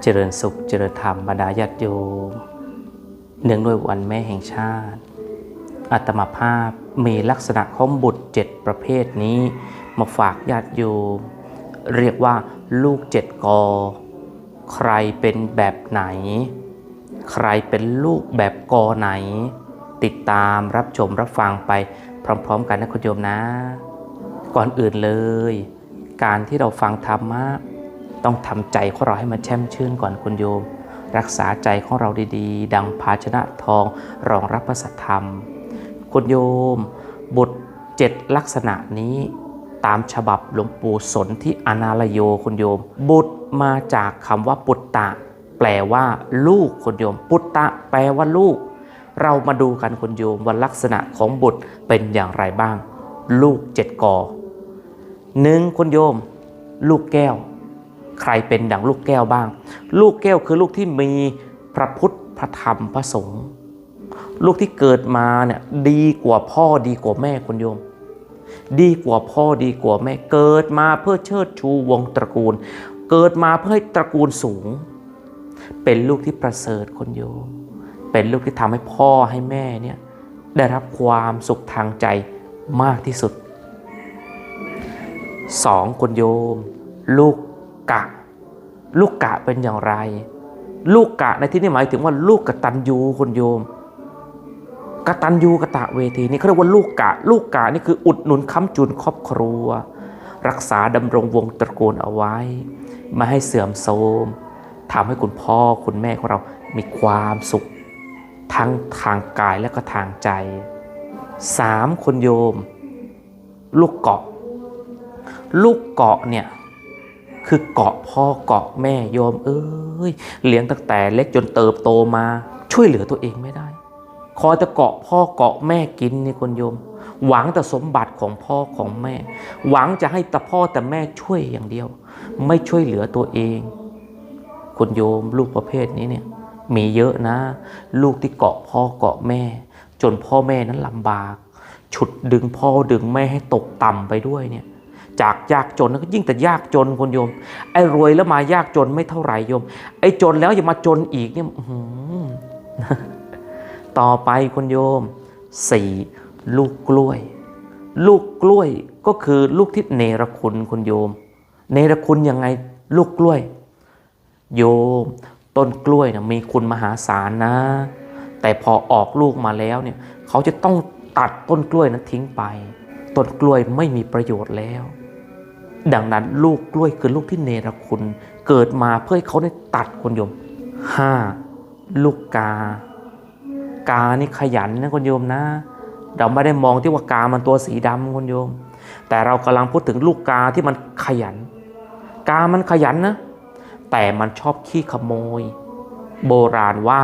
เจริญสุขเจริญธรรมบรรดาญาติโยมเนื่องด้วยวันแม่แห่งชาติอาตมาภาพมีลักษณะของบุตรเจ็ดประเภทนี้ มาฝากญาติโยมเรียกว่าลูกเจ็ดกอ ใครเป็นแบบไหน ใครเป็นลูกแบบกอไหน ติดตามรับชมรับฟังไปพร้อมๆ กันนะคุณโยมนะ ก่อนอื่นเลย การที่เราฟังธรรมะ ต้องทำใจของเราให้มันแช่มชื่นก่อนคุณโยม รักษาใจของเราดีๆ ดังภาชนะทองรองรับพระสัทธรรม คุณโยมบุตรเจ็ดลักษณะนี้ตามฉบับหลวงปู่สนที่อนาลโยคุณโยม บุตรมาจากคำว่าปุตตะ แปลว่าลูกคุณโยม ปุตตะแปลว่าลูก เรามาดูกันคุณโยมว่าลักษณะของบุตรเป็นอย่างไรบ้าง ลูกเจ็ดกอหนึ่งคุณโยม ลูกแก้ว ใครเป็นดังลูกแก้วบ้าง ลูกแก้วคือลูกที่มีพระพุทธพระธรรมพระสงฆ์ลูกที่เกิดมาเนี่ยดีกว่าพ่อดีกว่าแม่คุณโยม ดีกว่าพ่อดีกว่าแม่เกิดมาเพื่อเชิดชูวงตระกูล เกิดมาเพื่อให้ตระกูลสูง เป็นลูกที่ประเสริฐคนโยม เป็นลูกที่ทำให้พ่อให้แม่เนี่ยได้รับความสุขทางใจมากที่สุดสองคนโยม ลูก กะ ลูกกะเป็นอย่างไร ลูกกะในที่นี้หมายถึงว่าลูกกตัญญูคนโยมกตัญญูกะตะเวทีนี่เขาเรียกว่าลูกกะ ลูกกะนี่คืออุดหนุนค้ำจุนครอบครัว รักษาดำรงวงตระกูลเอาไว้ไม่ให้เสื่อมโทรมทำให้คุณพ่อคุณแม่ของเรามีความสุข ทั้งทางกายและก็ทางใจสามคนโยม ลูกเกาะ ลูกเกาะเนี่ย คือเกาะพ่อเกาะแม่โยม เอ้ยเลี้ยงตั้งแต่เล็กจนเติบโตมา ช่วยเหลือตัวเองไม่ได้คอยแต่เกาะพ่อเกาะแม่กินนี่คนโยม หวังแต่สมบัติของพ่อของแม่ หวังจะให้แต่พ่อแต่แม่ช่วยอย่างเดียว ไม่ช่วยเหลือตัวเองคุณโยมลูกประเภทนี้เนี่ยมีเยอะนะ ลูกที่เกาะพ่อเกาะแม่ จนพ่อแม่นั้นลำบาก ฉุดดึงพ่อดึงแม่ให้ตกต่ำไปด้วยเนี่ย จากยากจนก็ยิ่งแต่ยากจนคนโยม ไอ้รวยแล้วมายากจนไม่เท่าไหร่โยม ไอ้จนแล้วยังมาจนอีกเนี่ยต่อไปคนโยมสี่ลูกกล้วย ลูกกล้วยก็คือลูกที่เนรคุณคุณโยม เนรคุณยังไงลูกกล้วย โยม ต้นกล้วยนะมีคุณมหาศาลนะ แต่พอออกลูกมาแล้วเนี่ย เขาจะต้องตัดต้นกล้วยนั้นทิ้งไป ต้นกล้วยไม่มีประโยชน์แล้ว ดังนั้นลูกกล้วยคือลูกที่เนรคุณ เกิดมาเพื่อให้เขาได้ตัดคนโยมห้าลูกกา กานี่ขยันนะคุณโยมนะ เราไม่ได้มองที่ว่ากามันตัวสีดำคุณโยม แต่เรากำลังพูดถึงลูกกาที่มันขยัน กามันขยันนะ แต่มันชอบขี้ขโมย โบราณว่า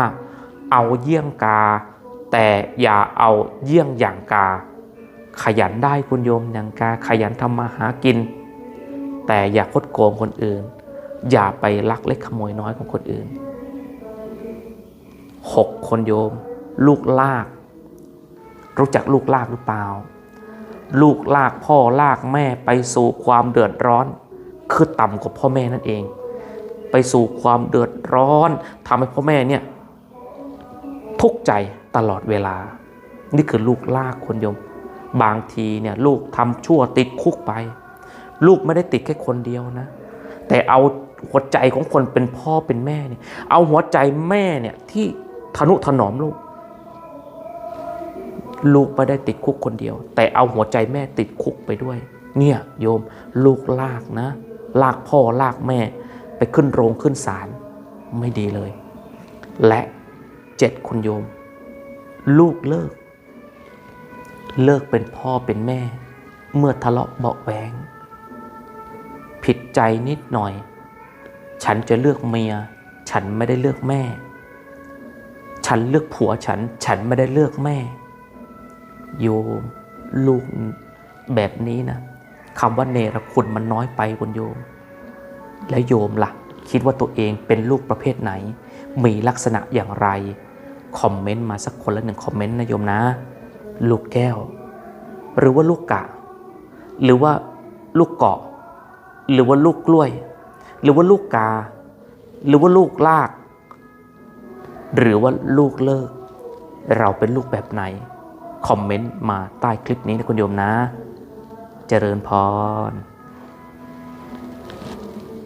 เอาเยี่ยงกา แต่อย่าเอาเยี่ยงอย่างกา ขยันได้คุณโยมอย่างกาขยันทำมาหากิน แต่อย่าคดโกงคนอื่น อย่าไปลักเล็กขโมยน้อยของคนอื่นหกคนโยม ลูกลาก รู้จักลูกลากหรือเปล่า ลูกลากพ่อลากแม่ไปสู่ความเดือดร้อน คือต่ำกว่าพ่อแม่นั่นเอง ไปสู่ความเดือดร้อนทำให้พ่อแม่เนี่ยทุกข์ใจตลอดเวลา นี่คือลูกลากคนโยม บางทีเนี่ยลูกทำชั่วติดคุกไป ลูกไม่ได้ติดแค่คนเดียวนะ แต่เอาหัวใจของคนเป็นพ่อเป็นแม่เนี่ย เอาหัวใจแม่เนี่ยที่ทนุถนอมลูก ลูกไม่ได้ติดคุกคนเดียว แต่เอาหัวใจแม่ติดคุกไปด้วย เนี่ยโยมลูกลากนะ ลากพ่อลากแม่ ไปขึ้นโรงขึ้นศาลไม่ดีเลย และเจ็ดคุณโยม ลูกเลิก เลิกเป็นพ่อเป็นแม่ เมื่อทะเลาะเบาะแวง ผิดใจนิดหน่อย ฉันจะเลือกเมีย ฉันไม่ได้เลือกแม่ ฉันเลือกผัวฉัน ฉันไม่ได้เลือกแม่ โยม ลูกแบบนี้นะคำว่าเนรคุณมันน้อยไปคุณโยม แล้วโยมล่ะ คิดว่าตัวเองเป็นลูกประเภทไหน มีลักษณะอย่างไร คอมเมนต์มาสักคนละหนึ่งคอมเมนต์นะโยมนะ ลูกแก้ว หรือว่าลูกกะ หรือว่าลูกเกาะ หรือว่าลูกกล้วย หรือว่าลูกกา หรือว่าลูกลาก หรือว่าลูกเลิก เราเป็นลูกแบบไหน คอมเมนต์มาใต้คลิปนี้นะคุณโยมนะ เจริญพร